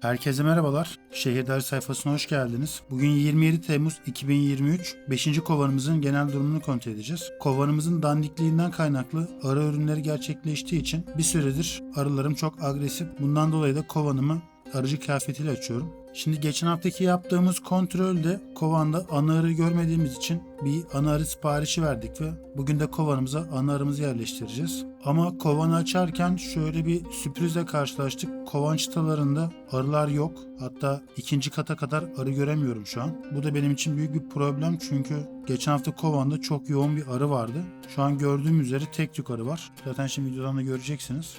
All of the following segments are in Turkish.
Herkese merhabalar. Şehirler sayfasına hoş geldiniz. Bugün 27 Temmuz 2023. 5. kovanımızın genel durumunu kontrol edeceğiz. Kovanımızın dandikliğinden kaynaklı arı ürünleri gerçekleştiği için bir süredir arılarım çok agresif. Bundan dolayı da kovanımı arıcı kıyafetiyle açıyorum. Şimdi geçen haftaki yaptığımız kontrolde kovanda ana arı görmediğimiz için bir ana arı siparişi verdik ve bugün de kovanımıza ana arımızı yerleştireceğiz. Ama kovanı açarken şöyle bir sürprizle karşılaştık. Kovan çıtalarında arılar yok. Hatta ikinci kata kadar arı göremiyorum şu an. Bu da benim için büyük bir problem çünkü geçen hafta kovanda çok yoğun bir arı vardı. Şu an gördüğüm üzere tek tük arı var. Zaten şimdi videodan da göreceksiniz.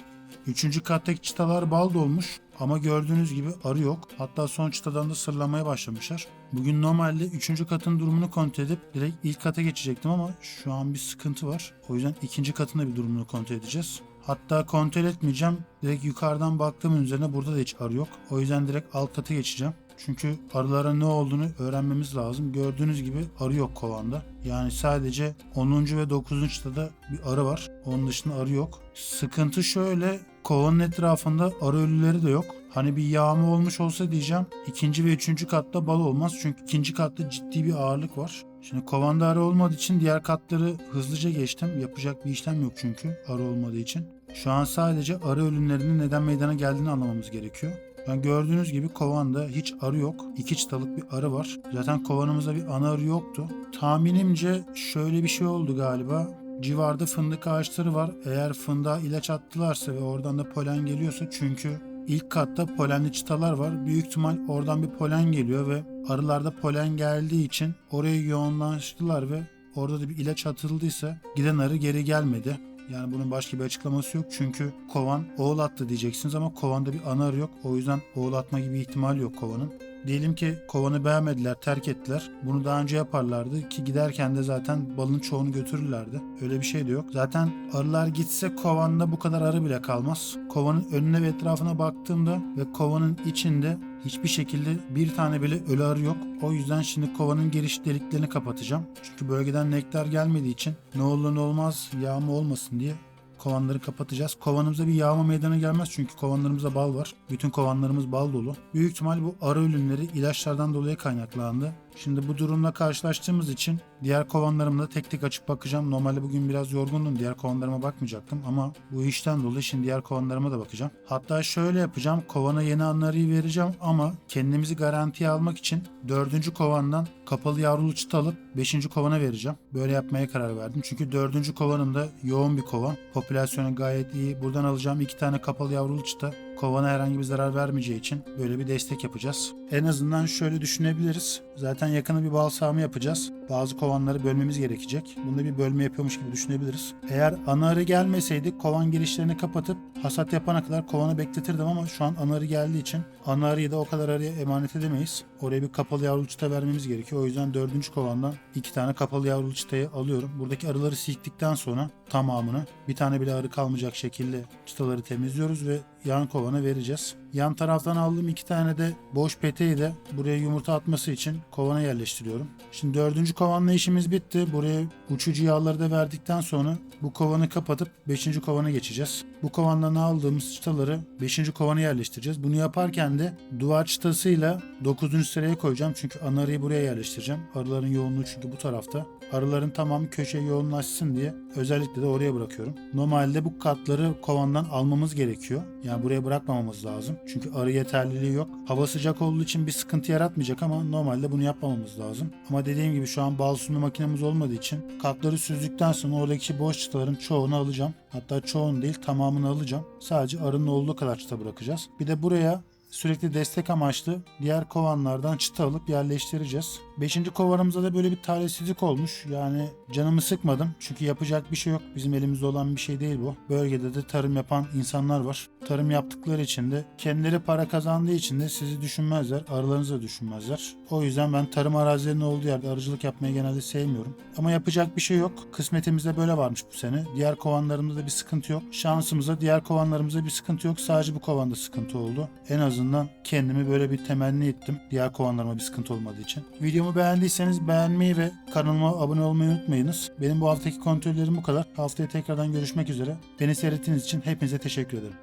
Üçüncü kattaki çıtalar bal dolmuş ama gördüğünüz gibi arı yok. Hatta son çıtadan da sırlamaya başlamışlar. Bugün normalde üçüncü katın durumunu kontrol edip direkt ilk kata geçecektim ama şu an bir sıkıntı var. O yüzden ikinci katın da bir durumunu kontrol edeceğiz. Hatta kontrol etmeyeceğim. Direkt yukarıdan baktığımın üzerine burada da hiç arı yok. O yüzden direkt alt kata geçeceğim. Çünkü arılara ne olduğunu öğrenmemiz lazım. Gördüğünüz gibi arı yok kovanda. Yani sadece 10. ve 9. çıtada bir arı var. Onun dışında arı yok. Sıkıntı şöyle kovanın etrafında arı ölüleri de yok. Hani bir yağma olmuş olsa diyeceğim. ikinci ve üçüncü katta bal olmaz. Çünkü ikinci katta ciddi bir ağırlık var. Şimdi kovanda arı olmadığı için diğer katları hızlıca geçtim. Yapacak bir işlem yok çünkü arı olmadığı için. Şu an sadece arı ölümlerinin neden meydana geldiğini anlamamız gerekiyor. Yani gördüğünüz gibi kovanda hiç arı yok. İki çıtalık bir arı var. Zaten kovanımızda bir ana arı yoktu. Tahminimce şöyle bir şey oldu galiba. Civarda fındık ağaçları var. Eğer fındığa ilaç attılarsa ve oradan da polen geliyorsa çünkü ilk katta polenli çıtalar var. Büyük ihtimal oradan bir polen geliyor ve arılarda polen geldiği için oraya yoğunlaştılar ve orada da bir ilaç atıldıysa giden arı geri gelmedi. Yani bunun başka bir açıklaması yok. Çünkü kovan oğul attı diyeceksiniz ama kovanda bir ana arı yok. O yüzden oğul atma gibi ihtimal yok kovanın. Diyelim ki kovanı beğenmediler, terk ettiler. Bunu daha önce yaparlardı ki giderken de zaten balın çoğunu götürürlerdi. Öyle bir şey de yok. Zaten arılar gitse kovanda bu kadar arı bile kalmaz. Kovanın önüne ve etrafına baktığımda ve kovanın içinde hiçbir şekilde bir tane bile ölü arı yok. O yüzden şimdi kovanın giriş deliklerini kapatacağım. Çünkü bölgeden nektar gelmediği için ne olur ne olmaz yağma olmasın diye kovanları kapatacağız. Kovanımıza bir yağma meydana gelmez çünkü kovanlarımızda bal var. Bütün kovanlarımız bal dolu. Büyük ihtimal bu arı ölümleri ilaçlardan dolayı kaynaklandı. Şimdi bu durumla karşılaştığımız için diğer kovanlarımda tek tek açıp bakacağım. Normalde bugün biraz yorgundum. Diğer kovanlarıma bakmayacaktım ama bu işten dolayı şimdi diğer kovanlarıma da bakacağım. Hatta şöyle yapacağım. Kovana yeni anlarıyı vereceğim ama kendimizi garantiye almak için dördüncü kovandan kapalı yavrulu çıt alıp beşinci kovana vereceğim. Böyle yapmaya karar verdim. Çünkü dördüncü kovanım da yoğun bir kovan. Popülasyonu gayet iyi. Buradan alacağım iki tane kapalı yavrulu çıta kovana herhangi bir zarar vermeyeceği için böyle bir destek yapacağız. En azından şöyle düşünebiliriz. Zaten yakını bir bal sahamı yapacağız. Bazı kovanları bölmemiz gerekecek. Bunda bir bölme yapıyormuş gibi düşünebiliriz. Eğer ana arı gelmeseydi kovan girişlerini kapatıp hasat yapana kadar kovanı bekletirdim ama şu an ana arı geldiği için ana arıyı da o kadar arıya emanet edemeyiz. Oraya bir kapalı yavrulu çıta vermemiz gerekiyor. O yüzden dördüncü kovandan iki tane kapalı yavrulu çıtayı alıyorum. Buradaki arıları siktikten sonra tamamını bir tane bile arı kalmayacak şekilde çıtaları temizliyoruz ve yan kovana vereceğiz. Yan taraftan aldığım iki tane de boş peteği de buraya yumurta atması için kovana yerleştiriyorum. Şimdi dördüncü kovanla işimiz bitti. Buraya uçucu yağları da verdikten sonra bu kovanı kapatıp beşinci kovana geçeceğiz. Bu kovandan aldığımız çıtaları beşinci kovana yerleştireceğiz. Bunu yaparken de duvar çıtasıyla dokuzuncu sıraya koyacağım. Çünkü ana arıyı buraya yerleştireceğim. Arıların yoğunluğu çünkü bu tarafta. Arıların tamamı köşeye yoğunlaşsın diye özellikle de oraya bırakıyorum. Normalde bu katları kovandan almamız gerekiyor. Yani buraya bırakmamamız lazım. Çünkü arı yeterliliği yok. Hava sıcak olduğu için bir sıkıntı yaratmayacak ama normalde bunu yapmamamız lazım. Ama dediğim gibi şu an bal sunma makinemiz olmadığı için katları süzdükten sonra oradaki boş çıtaların çoğunu alacağım. Hatta çoğunu değil tamamını alacağım. Sadece arının olduğu kadar çıta bırakacağız. Bir de buraya sürekli destek amaçlı diğer kovanlardan çıta alıp yerleştireceğiz. Beşinci kovanımızda da böyle bir talihsizlik olmuş. Yani canımı sıkmadım. Çünkü yapacak bir şey yok. Bizim elimizde olan bir şey değil bu. Bölgede de tarım yapan insanlar var. Tarım yaptıkları için de kendileri para kazandığı için de sizi düşünmezler. Arılarınızı da düşünmezler. O yüzden ben tarım arazilerinin olduğu yerde arıcılık yapmayı genelde sevmiyorum. Ama yapacak bir şey yok. Kısmetimizde böyle varmış bu sene. Diğer kovanlarımızda bir sıkıntı yok. Şansımıza diğer kovanlarımızda bir sıkıntı yok. Sadece bu kovanda sıkıntı oldu. En azından kendimi böyle bir temenni ettim. Diğer kovanlarıma bir sıkıntı olmadığı için. Videomu beğendiyseniz beğenmeyi ve kanalıma abone olmayı unutmayınız. Benim bu haftaki kontrollerim bu kadar. Haftaya tekrardan görüşmek üzere. Beni seyrettiğiniz için hepinize teşekkür ederim.